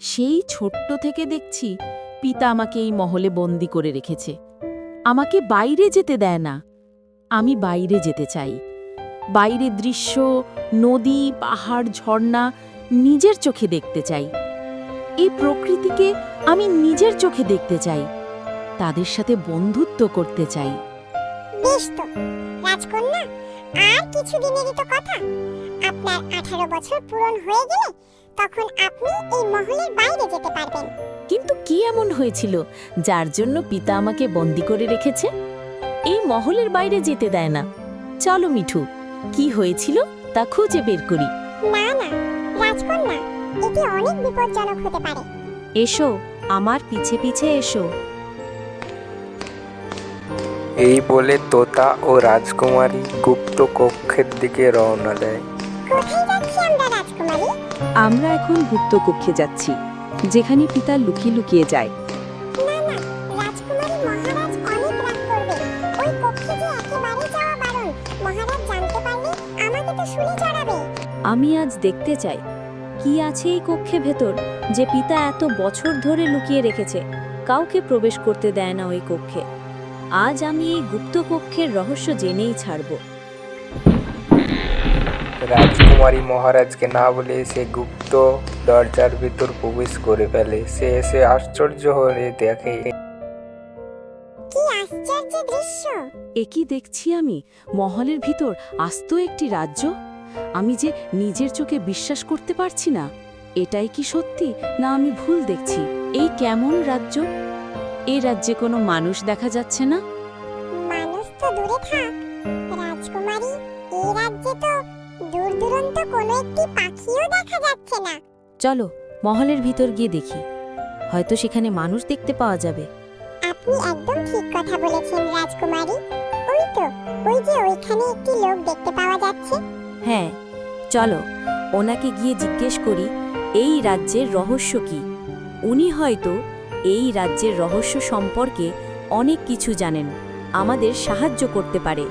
সেই ছোট্ট থেকে দেখছি পিতা আমাকে এই মহলে বন্দি করে রেখেছে। আমাকে বাইরে যেতে দেয় না। আমি বাইরে যেতে চাই। বাইরে দৃশ্য, নদী, পাহাড়, ঝর্ণা নিজের চোখে দেখতে চাই। এই প্রকৃতিকে আমি নিজের চোখে দেখতে চাই। তাদের সাথে বন্ধুত্ব করতে চাই। বেশ তো। রাজকন্যা আর কিছুদিনেরই তো কথা। আপনার আঠারো বছর পূরণ হয়ে গেলে তখন আপনি এই মহলের বাইরে যেতে পারবেন। কিন্তু কি এমন হয়েছিল যার জন্য পিতা আমাকে বন্দি করে রেখেছে? এই মহলের বাইরে যেতে দেয় না। চলো মিঠু কি হয়েছিল তা খুঁজে বের করি। না না। রাজকন্যা এটি অনেক বিপজ্জনক হতে পারে। এসো আমার পিছে পিছে এসো। এই বলে তোতা ও রাজকুমারী গুপ্ত কক্ষের দিকে রওনা দেয়। কোথায় যাচ্ছি আমরা রাজকুমারী? আমরা এখন গুপ্ত কক্ষে যাচ্ছি যেখানে পিতা লুকিয়ে লুকিয়ে যায়। আমি আজ দেখতে চাই। কি আছে এই কক্ষে ভেতর যে পিতা এত বছর ধরে লুকিয়ে রেখেছে? কাউকে প্রবেশ করতে দেয় না ওই কক্ষে। আজ আমি এই গুপ্ত কক্ষের রহস্য জেনেই ছাড়ব। রাজকুমারী মহারাজকে না বলে সে গুপ্ত দরজার ভিতর প্রবেশ করে ফেলে। সে এসে আশ্চর্য হয়ে দেখে। কি একই দেখছি আমি? মহলের ভিতর আস্ত একটি রাজ্য? আমি যে নিজের চোখে বিশ্বাস করতে পারছি না এটাই কি সত্যি না আমি ভুল দেখছি? এই কেমন রাজ্য? এই রাজ্যে কোনো মানুষ দেখা যাচ্ছে না? মানুষ তো দূরে থাক। রাজকুমারী এই রাজ্যে তো দূর দূরান্ত কোনো একটি পাখিও দেখা যাচ্ছে না। চলো মহলের ভিতর গিয়ে দেখি। হয়তো সেখানে মানুষ দেখতে পাওয়া যাবে। আপনি একদম ঠিক কথা বলেছেন রাজকুমারী। ওই তো ওই যে ওইখানে একটি লোক দেখতে পাওয়া যাচ্ছে। হ্যাঁ চলো ওনাকে গিয়ে জিজ্ঞেস করি এই রাজ্যের রহস্য কি? উনি হয়তো এই রাজ্যের রহস্য সম্পর্কে অনেক কিছু জানেন আমাদের সাহায্য করতে পারে।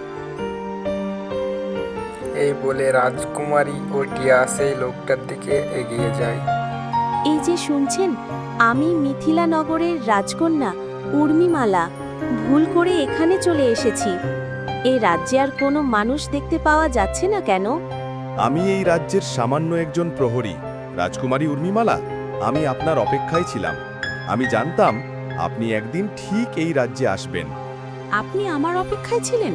এই বলে রাজকুমারী ও টিয়া সেই লোকটার দিকে এগিয়ে যায়। এই যে শুনছেন আমি মিথিলা নগরের রাজকন্যা উর্মিমালা ভুল করে এখানে চলে এসেছি। এই রাজ্যে আর কোনো মানুষ দেখতে পাওয়া যাচ্ছে না কেন? আমি এই রাজ্যের সামান্য একজন প্রহরী রাজকুমারী উর্মিমালা। আমি আপনার অপেক্ষায় ছিলাম। আমি জানতাম আপনি একদিন ঠিক এই রাজ্যে আসবেন। আপনি আমার অপেক্ষায় ছিলেন?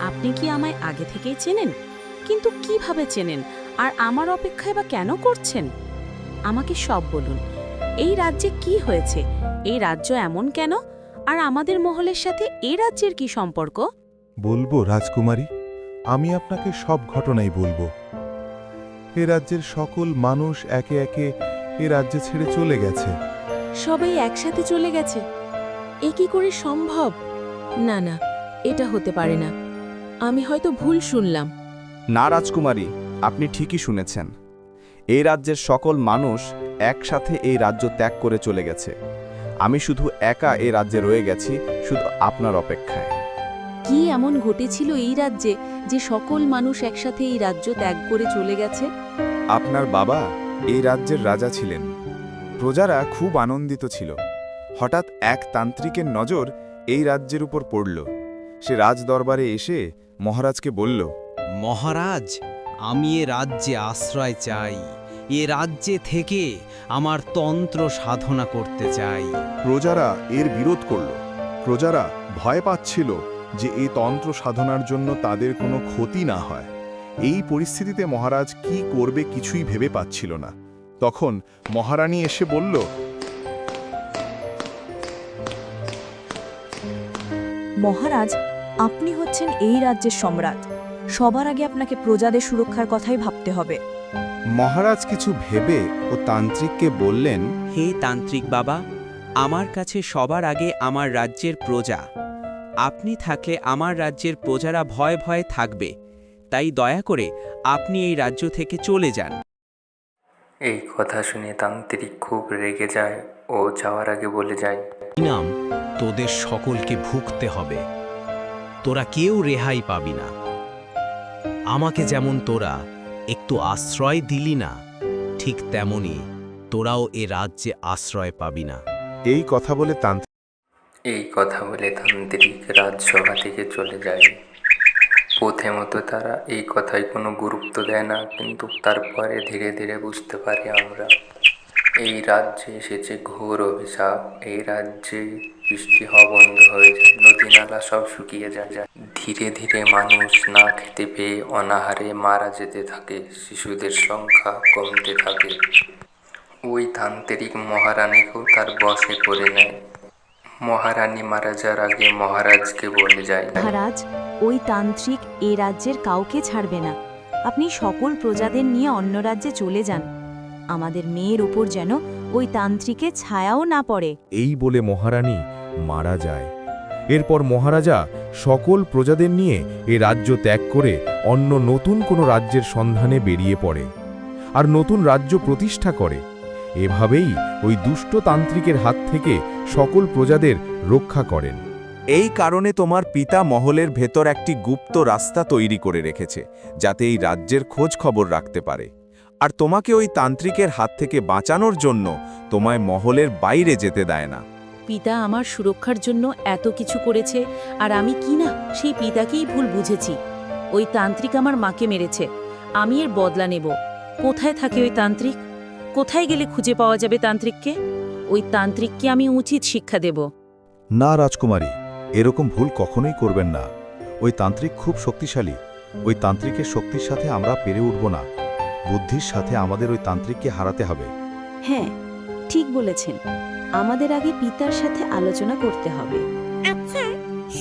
আপনি কি আমায় আগে থেকেই চেনেন? কিন্তু কীভাবে চেনেন? আর আমার অপেক্ষায় বা কেন করছেন? আমাকে সব বলুন। এই রাজ্যে কি হয়েছে? এই রাজ্য এমন কেন? আর আমাদের মহলের সাথে এই রাজ্যের কি সম্পর্ক? বলব রাজকুমারী আমি আপনাকে সব ঘটনাই বলব। এ রাজ্যের সকল মানুষ একে একে এ রাজ্য ছেড়ে চলে গেছে। সবাই একসাথে চলে গেছে? এ কি করে সম্ভব? না না এটা হতে পারে না। আমি হয়তো ভুল শুনলাম। না রাজকুমারী আপনি ঠিকই শুনেছেন। এই রাজ্যের সকল মানুষ একসাথে এই রাজ্য ত্যাগ করে চলে গেছে। আমি শুধু একা এই রাজ্যে রয়ে গেছি শুধু আপনার অপেক্ষায়। কি এমন ঘটেছিল এই রাজ্যে যে সকল মানুষ একসাথে এই রাজ্য ত্যাগ করে চলে গেছে? আপনার বাবা এই রাজ্যের রাজা ছিলেন। প্রজারা খুব আনন্দিত ছিল। হঠাৎ এক তান্ত্রিকের নজর এই রাজ্যের উপর পড়ল। সে রাজ দরবারে এসে মহারাজকে বলল মহারাজ আমি এ রাজ্যে আশ্রয় চাই। এ রাজ্যে থেকে আমার তন্ত্র সাধনা করতে চাই। প্রজারা এর বিরোধ করল। প্রজারা ভয় পাচ্ছিল। যে এই তন্ত্র সাধনার জন্য তাদের কোনো ক্ষতি না হয়। এই পরিস্থিতিতে মহারাজ কি করবে কিছুই ভেবে পাচ্ছিল না। তখন মহারানী এসে বলল মহারাজ আপনি হচ্ছেন এই রাজ্যের সম্রাট। সবার আগে আপনাকে প্রজাদের সুরক্ষার কথাই ভাবতে হবে। মহারাজ কিছু ভেবে ও তান্ত্রিককে বললেন হে তান্ত্রিক বাবা আমার কাছে সবার আগে আমার রাজ্যের প্রজা। আপনি থাকলে আমার রাজ্যের প্রজারা ভয় ভয়ে থাকবে। তাই দয়া করে আপনি এই রাজ্য থেকে চলে যান। এই কথা শুনে তান্ত্রিক খুব রেগে যায় ও যাওয়ার আগে বলে যায় নাম তোদের সকলকে ভুগতে হবে। তোরা কেউ রেহাই পাবি না। আমাকে যেমন তোরা একটু আশ্রয় দিলি না ঠিক তেমনি তোরাও এ রাজ্যে আশ্রয় পাবি না। এই কথা বলে তান্ত্রিক এই কথা বলে তান্ত্রিক রাজসভা থেকে চলে যায়। প্রথমত তারা এই কথায় কোনো গুরুত্ব দেয় না, কিন্তু তারপরে ধীরে ধীরে বুঝতে পারি আমরা, এই রাজ্যে এসেছে ঘোর অভিশাপ, এই রাজ্যে বৃষ্টি হওয়া বন্ধ হয়ে যায়, নদী নালা সব শুকিয়ে যায় যায়। ধীরে ধীরে মানুষ না খেতে পেয়ে অনাহারে মারা যেতে থাকে, শিশুদের সংখ্যা কমতে থাকে। ওই তান্ত্রিক মহারানীকেও তার বশে করে নেয়। মহারানী মারা যাওয়ার আগে মহারাজকে বলে যায়। মহারাজ ওই তান্ত্রিক এ রাজ্যের কাউকে ছাড়বে না। আপনি সকল প্রজাদের নিয়ে অন্য রাজ্যে চলে যান। আমাদের মেয়ের ওপর যেন ওই তান্ত্রিকের ছায়াও না পড়ে। এই বলে মহারানী মারা যায়। এরপর মহারাজা সকল প্রজাদের নিয়ে এ রাজ্য ত্যাগ করে অন্য নতুন কোনো রাজ্যের সন্ধানে বেরিয়ে পড়ে। আর নতুন রাজ্য প্রতিষ্ঠা করে। এভাবেই ওই দুষ্ট তান্ত্রিকের হাত থেকে সকল প্রজাদের রক্ষা করেন। এই কারণে তোমার পিতা মহলের ভেতর একটি গুপ্ত রাস্তা তৈরি করে রেখেছে যাতে এই রাজ্যের খোঁজ খবর রাখতে পারে। আর তোমাকে ওই তান্ত্রিকের হাত থেকে বাঁচানোর জন্য তোমায় মহলের বাইরে যেতে দেয় না। পিতা আমার সুরক্ষার জন্য এত কিছু করেছে আর আমি কি না সেই পিতাকেই ভুল বুঝেছি। ওই তান্ত্রিক আমার মাকে মেরেছে আমি এর বদলা নেব। কোথায় থাকে ওই তান্ত্রিক? কোথায় গেলে খুঁজে পাওয়া যাবে তান্ত্রিককে? ওই তান্ত্রিককে আমি উচিত শিক্ষা দেব। না রাজকুমারী এরকম ভুল কখনোই করবেন না। ওই তান্ত্রিক খুব শক্তিশালী। ওই তান্ত্রিকের শক্তির সাথে আমরা পেরে উঠব না। বুদ্ধির সাথে আমাদের ওই তান্ত্রিককে হারাতে হবে। হ্যাঁ ঠিক বলেছেন। আমাদের আগে পিতার সাথে আলোচনা করতে হবে। আচ্ছা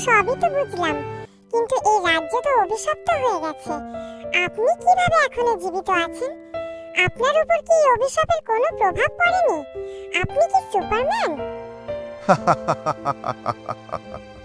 সবই তো বুঝলাম। কিন্তু এই রাজ্য তো অভিশপ্ত হয়ে গেছে। আপনি কীভাবে এখনও জীবিত আছেন? আপনার উপর কি অভিশাপের কোনো প্রভাব পড়েনি? আপনি কি সুপারম্যান?